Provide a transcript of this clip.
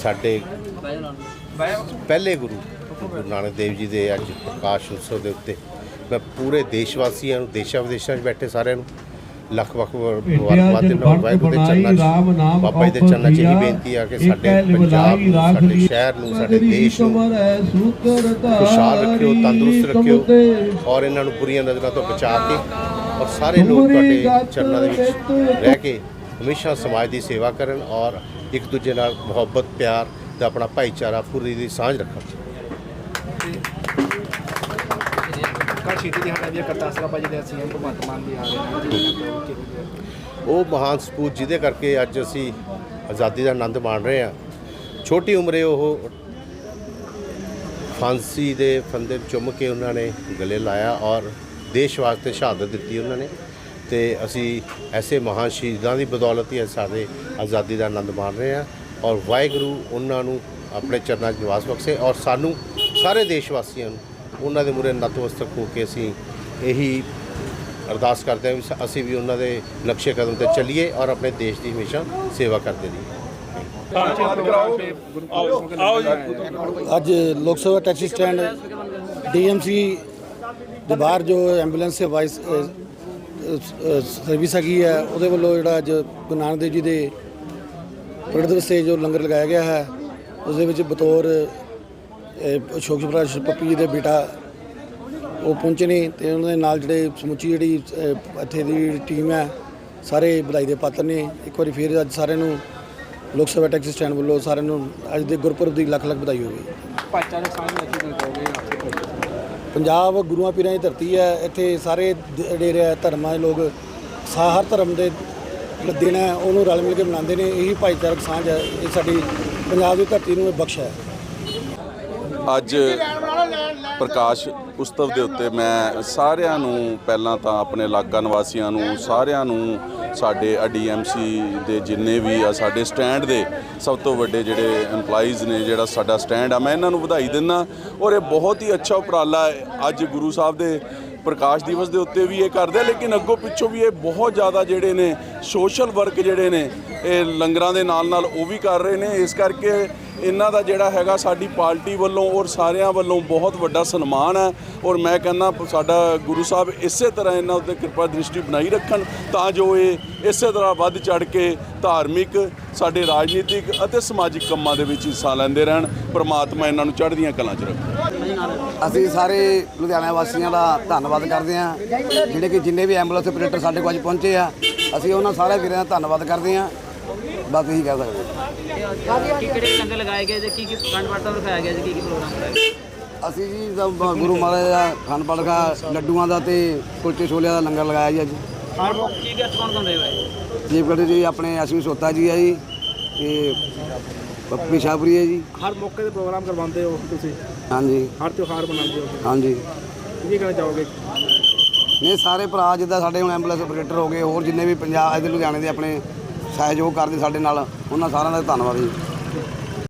ਸਾਡੇ ਪਹਿਲੇ ਗੁਰੂ ਗੁਰੂ ਨਾਨਕ ਦੇਵ ਜੀ ਦੇ ਅੱਜ ਪ੍ਰਕਾਸ਼ ਉਤਸਵ ਦੇ ਉੱਤੇ ਮੈਂ ਪੂਰੇ ਦੇਸ਼ ਵਾਸੀਆਂ ਨੂੰ ਦੇਸ਼ਾਂ ਵਿਦੇਸ਼ਾਂ 'ਚ ਬੈਠੇ ਸਾਰਿਆਂ ਨੂੰ ਲੱਖ ਲੱਖ ਮੁਬਾਰਕਬਾਦ ਦਿੰਦਾ ਵਾਹਿਗੁਰੂ ਦੇ ਚਰਨਾਂ 'ਚ। ਬਾਬਾ ਜੀ ਦੇ ਚਰਨਾਂ 'ਚ ਇਹ ਬੇਨਤੀ ਆ ਕਿ ਸਾਡੇ ਪੰਜਾਬ ਨੂੰ ਸਾਡੇ ਸ਼ਹਿਰ ਨੂੰ ਸਾਡੇ ਦੇਸ਼ ਨੂੰ ਖੁਸ਼ਹਾਲ ਰੱਖਿਓ ਤੰਦਰੁਸਤ ਰੱਖਿਓ ਔਰ ਇਹਨਾਂ ਨੂੰ ਬੁਰੀਆਂ ਨਜ਼ਰਾਂ ਤੋਂ ਬਚਾ ਕੇ ਔਰ ਸਾਰੇ ਲੋਕ ਤੁਹਾਡੇ ਚਰਨਾਂ ਦੇ ਵਿੱਚ ਰਹਿ ਕੇ ਹਮੇਸ਼ਾ ਸਮਾਜ ਦੀ ਸੇਵਾ ਕਰਨ ਔਰ ਇੱਕ ਦੂਜੇ ਨਾਲ ਮੁਹੱਬਤ ਪਿਆਰ ਤੇ ਆਪਣਾ ਭਾਈਚਾਰਾ ਪੂਰੀ ਦੀ ਸਾਂਝ ਰੱਖਣ। ਕੱਲ ਛੀਟੀ ਦੀ ਹਟਾ ਦੀ ਕਰਤਾਸਰਾ ਭਾਜੀ ਦੇ ਸੀਐਮ ਭਗਵੰਤ ਮਾਨ ਵੀ ਆ ਰਹੇ ਨੇ। ਉਹ ਮਹਾਨ ਸਪੂਤ ਜਿਹਦੇ ਕਰਕੇ ਅੱਜ ਅਸੀਂ ਆਜ਼ਾਦੀ ਦਾ ਆਨੰਦ ਮਾਣ ਰਹੇ ਹਾਂ। ਛੋਟੀ ਉਮਰੇ ਉਹ ਫਾਂਸੀ ਦੇ ਫੰਦੇ ਚੁੰਮ ਕੇ ਉਹਨਾਂ ਨੇ ਗਲੇ ਲਾਇਆ ਔਰ ਦੇਸ਼ ਵਾਸਤੇ ਸ਼ਹਾਦਤ ਦਿੱਤੀ ਉਹਨਾਂ ਨੇ। ਤੇ ਅਸੀਂ ਐਸੇ ਮਹਾਨ ਸ਼ਹੀਦਾਂ ਦੀ ਬਦੌਲਤ ਹੀ ਅੱਜ ਸਾਡੇ ਆਜ਼ਾਦੀ ਦਾ ਆਨੰਦ ਮਾਣ ਰਹੇ ਹਾਂ ਔਰ ਵਾਹਿਗੁਰੂ ਉਹਨਾਂ ਨੂੰ ਆਪਣੇ ਚਰਨਾਂ 'ਚ ਨਿਵਾਸ ਬਖਸ਼ੇ ਔਰ ਸਾਨੂੰ ਸਾਰੇ ਦੇਸ਼ ਵਾਸੀਆਂ ਨੂੰ ਉਹਨਾਂ ਦੇ ਮੂਹਰੇ ਨਤਮਸਤਕ ਹੋ ਕੇ ਅਸੀਂ ਇਹੀ ਅਰਦਾਸ ਕਰਦੇ ਹਾਂ ਵੀ ਅਸੀਂ ਵੀ ਉਹਨਾਂ ਦੇ ਨਕਸ਼ੇ ਕਦਮ ਤੇ ਚੱਲੀਏ ਔਰ ਆਪਣੇ ਦੇਸ਼ ਦੀ ਹਮੇਸ਼ਾ ਸੇਵਾ ਕਰਦੇ ਰਹੀਏ। ਅੱਜ ਲੋਕ ਸਭਾ ਟੈਕਸੀ ਸਟੈਂਡ ਡੀਐਮਸੀ ਦੇ ਬਾਹਰ ਜੋ ਐਂਬੂਲੈਂਸ ਸੇਵਾ ਸਰਵਿਸ ਹੈਗੀ ਹੈ ਉਹਦੇ ਵੱਲੋਂ ਜਿਹੜਾ ਅੱਜ ਗੁਰੂ ਨਾਨਕ ਦੇਵ ਜੀ ਦੇ ਪ੍ਰਗਟ ਦਿਵਸ ਤੇ ਜੋ ਲੰਗਰ ਲਗਾਇਆ ਗਿਆ ਹੈ ਉਸ ਦੇ ਵਿੱਚ ਬਤੌਰ ਅ, ਅਸ਼ੋਕ ਪ੍ਰਕਾਸ਼ ਪੱਪੀ ਜੀ ਦੇ ਬੇਟਾ ਉਹ ਪਹੁੰਚੇ ਨੇ ਤੇ ਉਹਨਾਂ ਦੇ ਨਾਲ ਜਿਹੜੇ ਸਮੁੱਚੀ ਜਿਹੜੀ ਇੱਥੇ ਦੀ ਟੀਮ ਹੈ ਸਾਰੇ ਵਧਾਈ ਦੇ ਪਾਤਰ ਨੇ। ਇੱਕ ਵਾਰੀ ਫਿਰ ਅੱਜ ਸਾਰਿਆਂ ਨੂੰ ਲੋਕ ਸਭਾ ਟੈਕਸੀ ਸਟੈਂਡ ਵੱਲੋਂ ਸਾਰਿਆਂ ਨੂੰ ਅੱਜ ਦੇ ਗੁਰਪੁਰਬ ਦੀ ਲੱਖ ਲੱਖ ਵਧਾਈ ਹੋਵੇ ਭਾਈਚਾਰਕ ਸਾਂਝ ਨੂੰ ਅੱਛੀ ਕਰੋਗੇ ਪੰਜਾਬ ਗੁਰੂਆਂ ਪੀਰਾਂ ਦੀ ਧਰਤੀ ਹੈ, ਇੱਥੇ ਸਾਰੇ ਡੇਰੇ ਧਰਮਾਂ ਦੇ ਲੋਕ ਸਾ- ਹਰ ਧਰਮ ਦੇ ਦਿਨ ਹੈ, ਉਹਨੂੰ ਰਲ ਮਿਲ ਕੇ ਮਨਾਉਂਦੇ ਨੇ, ਇਹੀ ਭਾਈਚਾਰਕ ਸਾਂਝ ਹੈ, ਇਹ ਸਾਡੀ ਪੰਜਾਬ ਦੀ ਧਰਤੀ ਨੂੰ ਬਖਸ਼ ਹੈ। ਅੱਜ ਪ੍ਰਕਾਸ਼ ਉਤਸਵ ਦੇ ਉੱਤੇ ਮੈਂ ਸਾਰਿਆਂ ਨੂੰ ਪਹਿਲਾਂ ਤਾਂ ਆਪਣੇ ਇਲਾਕਾ ਨਿਵਾਸੀਆਂ ਨੂੰ ਸਾਰਿਆਂ ਨੂੰ ਸਾਡੇ ਡੀਐਮਸੀ ਦੇ ਜਿੰਨੇ ਵੀ ਆ ਸਾਡੇ ਸਟੈਂਡ ਦੇ ਸਭ ਤੋਂ ਵੱਡੇ ਜਿਹੜੇ EMPLOYEES ਨੇ ਜਿਹੜਾ ਸਾਡਾ ਸਟੈਂਡ ਆ ਮੈਂ ਇਹਨਾਂ ਨੂੰ ਵਧਾਈ ਦਿੰਦਾ। ਔਰ ਇਹ ਬਹੁਤ ਹੀ ਅੱਛਾ ਉਪਰਾਲਾ ਅੱਜ ਗੁਰੂ ਸਾਹਿਬ ਦੇ ਪ੍ਰਕਾਸ਼ ਦਿਵਸ ਦੇ ਉੱਤੇ ਵੀ ਇਹ ਕਰਦੇ ਆ, ਲੇਕਿਨ ਅੱਗੋਂ ਪਿੱਛੋਂ ਵੀ ਇਹ ਬਹੁਤ ਜ਼ਿਆਦਾ ਜਿਹੜੇ ਨੇ ਸੋਸ਼ਲ ਵਰਕ ਜਿਹੜੇ ਨੇ ਇਹ ਲੰਗਰਾਂ ਦੇ ਨਾਲ ਨਾਲ ਉਹ ਵੀ ਕਰ ਰਹੇ ਨੇ। ਇਸ ਕਰਕੇ ਇਹਨਾਂ ਦਾ ਜਿਹੜਾ ਹੈਗਾ ਸਾਡੀ ਪਾਰਟੀ ਵੱਲੋਂ ਔਰ ਸਾਰਿਆਂ ਵੱਲੋਂ ਬਹੁਤ ਵੱਡਾ ਸਨਮਾਨ ਹੈ। ਔਰ ਮੈਂ ਕਹਿੰਦਾ ਸਾਡਾ ਗੁਰੂ ਸਾਹਿਬ ਇਸੇ ਤਰ੍ਹਾਂ ਇਹਨਾਂ ਉੱਤੇ ਕਿਰਪਾ ਦ੍ਰਿਸ਼ਟੀ ਬਣਾਈ ਰੱਖਣ ਤਾਂ ਜੋ ਇਹ ਇਸੇ ਤਰ੍ਹਾਂ ਵੱਧ ਚੜ ਕੇ ਧਾਰਮਿਕ, ਸਾਡੇ ਰਾਜਨੀਤਿਕ ਅਤੇ ਸਮਾਜਿਕ ਕੰਮਾਂ ਦੇ ਵਿੱਚ ਹਿੱਸਾ ਲੈਂਦੇ ਰਹਿਣ, ਪ੍ਰਮਾਤਮਾ ਇਹਨਾਂ ਨੂੰ ਚੜ੍ਹਦੀਆਂ ਕਲਾਂ 'ਚ ਰੱਖੇ। ਅਸੀਂ ਸਾਰੇ ਲੁਧਿਆਣਾ ਵਾਸੀਆਂ ਦਾ ਧੰਨਵਾਦ ਕਰਦੇ ਹਾਂ। ਜਿਹੜੇ ਕਿ ਜਿੰਨੇ ਵੀ ਐਂਬੂਲੈਂਸ ਆਪਰੇਟਰ ਸਾਡੇ ਕੋਲ ਅੱਜ ਪਹੁੰਚੇ ਆ, ਅਸੀਂ ਉਹਨਾਂ ਸਾਰੇ ਵੀਰਾਂ ਦਾ ਧੰਨਵਾਦ ਕਰਦੇ ਹਾਂ। ਬਸ ਇਹੀ ਕਹਿ ਸਕਦੇ ਹਾਂ। ਕੀ ਕਿਹੜੇ ਲੰਗਰ ਲਗਾਏ ਗਏ ਜੀ ਕੀ ਕੀ ਖੰਡ ਵਰਤਾ ਰਖਾਇਆ ਗਿਆ ਜੀ ਕੀ ਕੀ ਪ੍ਰੋਗਰਾਮ ਕਰਾਇਆ ਗਿਆ ਅਸੀਂ ਜੀ ਸਭ ਗੁਰੂ ਮਹਾਰਾਜ ਦਾ ਖਾਨ ਪੜਖਾ ਲੱਡੂਆਂ ਦਾ ਤੇ ਕੁਲਚੇ ਛੋਲਿਆਂ ਦਾ ਲੰਗਰ ਲਗਾਇਆ ਜੀ ਅੱਜ। ਕੀ ਗੈਸਟ ਕੌਣ ਕੌਣ ਰਹੇ ਹੋਏ? ਚੀਫ ਗੜੀ ਜੀ ਆਪਣੇ ਅਸ਼ਵਨੀ ਸੋਤਾ ਜੀ ਆ ਜੀ ਤੇ ਪੱਪੀ ਸ਼ਾਹਪੁਰੀ ਹੈ ਜੀ। ਹਰ ਮੌਕੇ ਤੇ ਪ੍ਰੋਗਰਾਮ ਕਰਵਾਉਂਦੇ ਹੋ ਤੁਸੀਂ? ਹਾਂਜੀ। ਹਰ ਤਿਉਹਾਰ ਮਨਾਉਂਦੇ ਹੋ? ਹਾਂਜੀ। ਕੀ ਕਹਿਣਾ ਚਾਹੋਗੇ? ਨੇ ਸਾਰੇ ਭਰਾ ਜਿੱਦਾਂ ਸਾਡੇ ਹੁਣ ਐਂਬੂਲੈਂਸ ਆਪਰੇਟਰ ਹੋ ਗਏ ਹੋਰ ਜਿੰਨੇ ਵੀ ਪੰਜਾਬ ਇਹਦੇ ਲੁਧਿਆਣੇ ਦੇ ਆਪਣੇ ਸਹਿਯੋਗ ਕਰਦੇ ਸਾਡੇ ਨਾਲ। ਉਹਨਾਂ ਸਾਰਿਆਂ ਦਾ ਧੰਨਵਾਦ ਜੀ।